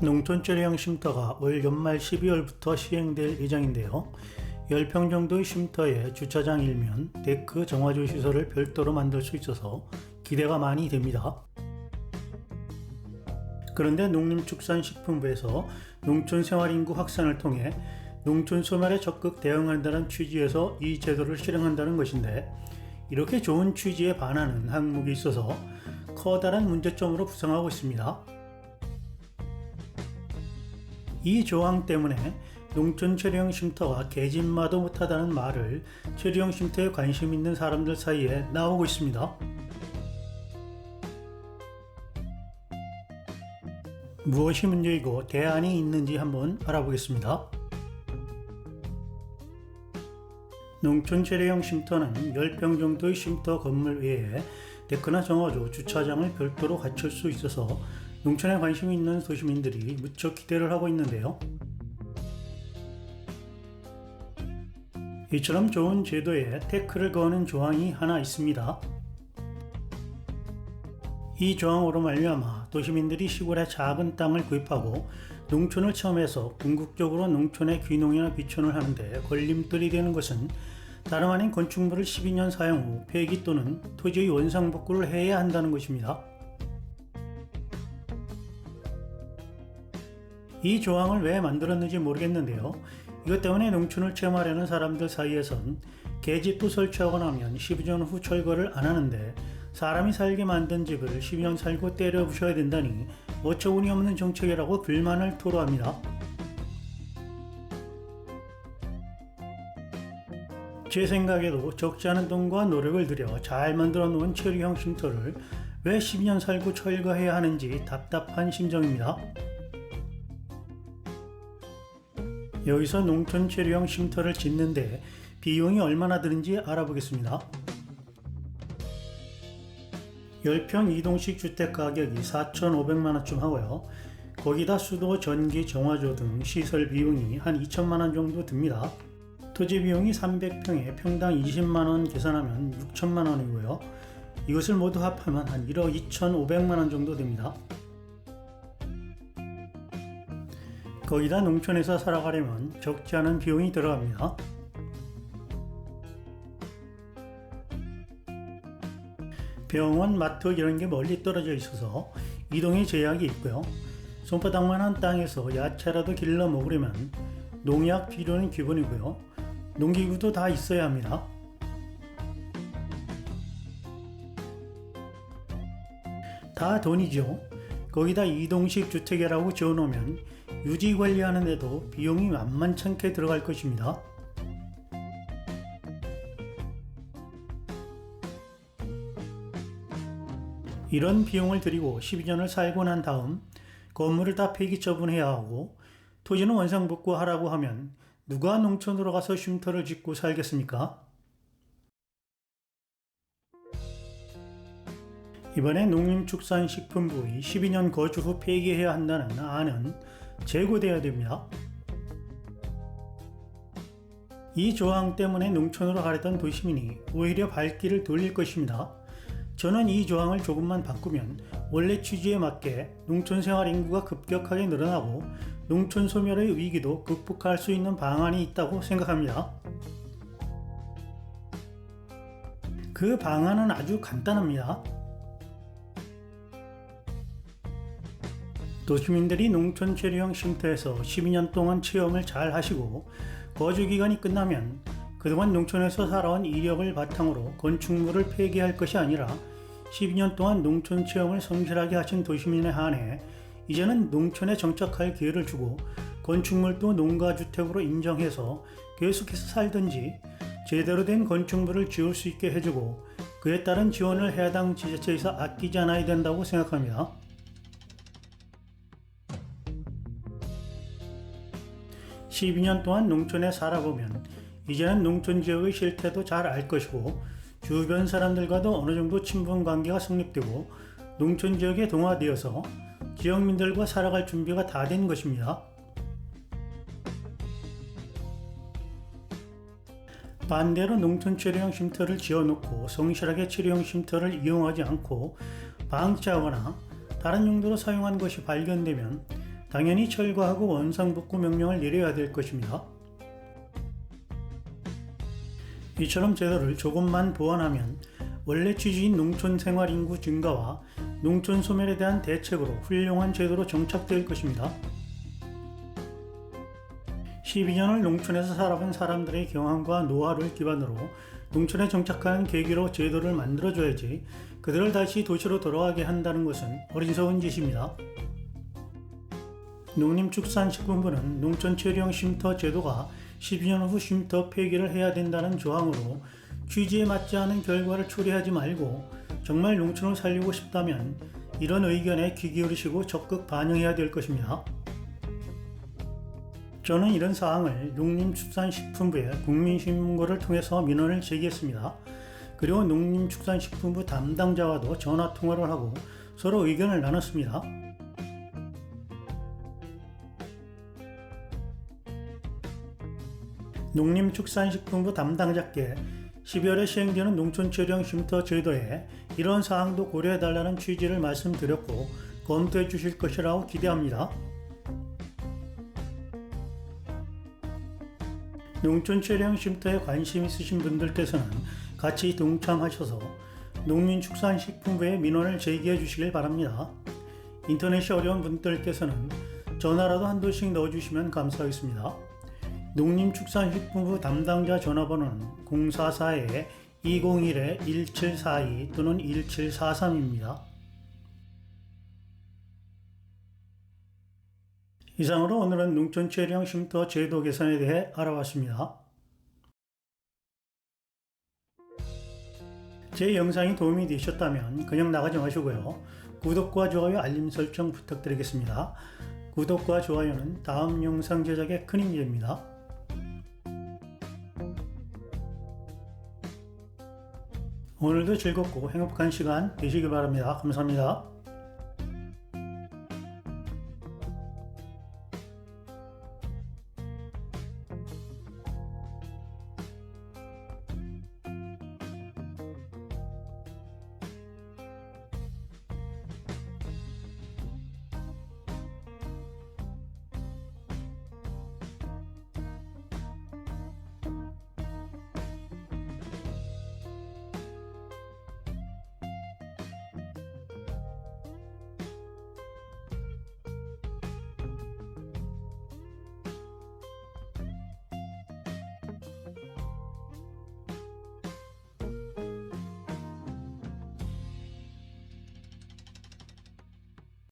농촌철형 쉼터가 올 연말 12월부터 시행될 예정인데요. 10평 정도의 쉼터에 주차장 일면, 데크, 정화조 시설을 별도로 만들 수 있어서 기대가 많이 됩니다. 그런데 농림축산식품부에서 농촌 생활인구 확산을 통해 농촌 소멸에 적극 대응한다는 취지에서 이 제도를 실행한다는 것인데 이렇게 좋은 취지에 반하는 항목이 있어서 커다란 문제점으로 부상하고 있습니다. 이 조항 때문에 농촌 체류형 쉼터가 개진마도 못하다는 말을 체류형 쉼터에 관심 있는 사람들 사이에 나오고 있습니다. 무엇이 문제이고 대안이 있는지 한번 알아보겠습니다. 농촌 체류형 쉼터는 10평 정도의 쉼터 건물 외에 데크나 정화조, 주차장을 별도로 갖출 수 있어서 농촌에 관심이 있는 도시민들이 무척 기대를 하고 있는데요. 이처럼 좋은 제도에 태클을 거는 조항이 하나 있습니다. 이 조항으로 말미암아 도시민들이 시골에 작은 땅을 구입하고 농촌을 체험해서 궁극적으로 농촌의 귀농이나 귀촌을 하는데 걸림돌이 되는 것은 다름 아닌 건축물을 12년 사용 후 폐기 또는 토지의 원상 복구를 해야 한다는 것입니다. 이 조항을 왜 만들었는지 모르겠는데요. 이것 때문에 농촌을 체험하려는 사람들 사이에선 계집도 설치하고 나면 12년 후 철거를 안 하는데 사람이 살게 만든 집을 12년 살고 때려 부셔야 된다니 어처구니 없는 정책이라고 불만을 토로합니다. 제 생각에도 적지 않은 돈과 노력을 들여 잘 만들어 놓은 체류형 쉼터를 왜 12년 살고 철거해야 하는지 답답한 심정입니다. 여기서 농촌 체류형 쉼터를 짓는데 비용이 얼마나 드는지 알아보겠습니다. 10평 이동식 주택 가격이 4,500만원쯤 하고요. 거기다 수도, 전기, 정화조 등 시설 비용이 한 2천만원 정도 듭니다. 토지 비용이 300평에 평당 20만원 계산하면 6천만원이고요. 이것을 모두 합하면 한 1억 2,500만원 정도 됩니다. 거기다 농촌에서 살아가려면 적지 않은 비용이 들어갑니다. 병원, 마트 이런 게 멀리 떨어져 있어서 이동에 제약이 있고요. 손바닥만한 땅에서 야채라도 길러 먹으려면 농약 비료는 기본이고요. 농기구도 다 있어야 합니다. 다 돈이죠. 거기다 이동식 주택이라고 지어놓으면 유지 관리하는 데도 비용이 만만찮게 들어갈 것입니다. 이런 비용을 들이고 12년을 살고 난 다음 건물을 다 폐기 처분해야 하고 토지는 원상복구 하라고 하면 누가 농촌으로 가서 쉼터를 짓고 살겠습니까? 이번에 농림축산식품부의 12년 거주 후 폐기해야 한다는 안은 재고돼야 됩니다. 이 조항 때문에 농촌으로 가려던 도시민이 오히려 발길을 돌릴 것입니다. 저는 이 조항을 조금만 바꾸면 원래 취지에 맞게 농촌 생활 인구가 급격하게 늘어나고 농촌 소멸의 위기도 극복할 수 있는 방안이 있다고 생각합니다. 그 방안은 아주 간단합니다. 도시민들이 농촌 체류형 쉼터에서 12년 동안 체험을 잘 하시고 거주 기간이 끝나면 그동안 농촌에서 살아온 이력을 바탕으로 건축물을 폐기할 것이 아니라 12년 동안 농촌 체험을 성실하게 하신 도시민에 한해 이제는 농촌에 정착할 기회를 주고 건축물도 농가주택으로 인정해서 계속해서 살든지 제대로 된 건축물을 지을 수 있게 해주고 그에 따른 지원을 해당 지자체에서 아끼지 않아야 된다고 생각합니다. 12년 동안 농촌에 살아보면 이제는 농촌 지역의 실태도 잘 알 것이고 주변 사람들과도 어느 정도 친분 관계가 성립되고 농촌 지역에 동화되어서 지역민들과 살아갈 준비가 다 된 것입니다. 반대로 농촌 체류형 쉼터를 지어놓고 성실하게 체류형 쉼터를 이용하지 않고 방치하거나 다른 용도로 사용한 것이 발견되면 당연히 철거하고 원상복구 명령을 내려야 될 것입니다. 이처럼 제도를 조금만 보완하면 원래 취지인 농촌 생활 인구 증가와 농촌 소멸에 대한 대책으로 훌륭한 제도로 정착될 것입니다. 12년을 농촌에서 살아본 사람들의 경험과 노하우를 기반으로 농촌에 정착하는 계기로 제도를 만들어줘야지 그들을 다시 도시로 돌아가게 한다는 것은 어리석은 짓입니다. 농림축산식품부는 농촌 체류형 쉼터 제도가 12년 후 쉼터 폐기를 해야 된다는 조항으로 취지에 맞지 않은 결과를 초래하지 말고 정말 농촌을 살리고 싶다면 이런 의견에 귀 기울이시고 적극 반영해야 될 것입니다. 저는 이런 사항을 농림축산식품부에 국민신문고를 통해서 민원을 제기했습니다. 그리고 농림축산식품부 담당자와도 전화 통화를 하고 서로 의견을 나눴습니다. 농림축산식품부 담당자께 12월에 시행되는 농촌체령 쉼터 제도에 이런 사항도 고려해달라는 취지를 말씀드렸고 검토해 주실 것이라고 기대합니다. 농촌체령 쉼터에 관심 있으신 분들께서는 같이 동참하셔서 농민축산식품부에 민원을 제기해 주시길 바랍니다. 인터넷이 어려운 분들께서는 전화라도 한 도씩 넣어주시면 감사하겠습니다. 농림축산식품부 담당자 전화번호는 044-201-1742 또는 1743입니다. 이상으로 오늘은 농촌 체령 쉼터 제도 개선에 대해 알아봤습니다. 제 영상이 도움이 되셨다면 그냥 나가지 마시고요. 구독과 좋아요 알림 설정 부탁드리겠습니다. 구독과 좋아요는 다음 영상 제작에 큰 힘이 됩니다. 오늘도 즐겁고 행복한 시간 되시길 바랍니다. 감사합니다.